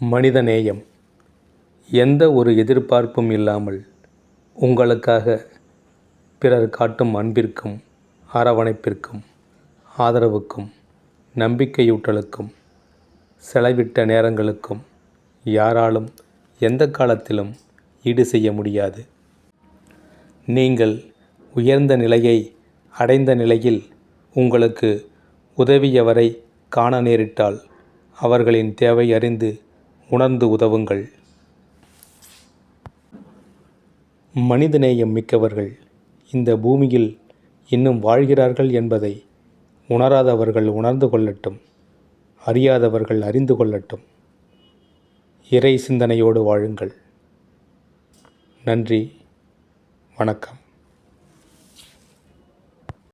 மனிதநேயம். எந்த ஒரு எதிர்பார்ப்பும் இல்லாமல் உங்களுக்காக பிறர் காட்டும் அன்பிற்கும் அரவணைப்பிற்கும் ஆதரவுக்கும் நம்பிக்கையூட்டலுக்கும் செலவிட்ட நேரங்களுக்கும் யாராலும் எந்த காலத்திலும் ஈடு செய்ய முடியாது. நீங்கள் உயர்ந்த நிலையை அடைந்த நிலையில் உங்களுக்கு உதவியவரை காண நேரிட்டால் அவர்களின் தேவை அறிந்து உணர்ந்து உதவுங்கள். மனிதநேயம் மிக்கவர்கள் இந்த பூமியில் இன்னும் வாழ்கிறார்கள் என்பதை உணராதவர்கள் உணர்ந்து கொள்ளட்டும். அறியாதவர்கள் அறிந்து கொள்ளட்டும். இறை சிந்தனையோடு வாழுங்கள். நன்றி. வணக்கம்.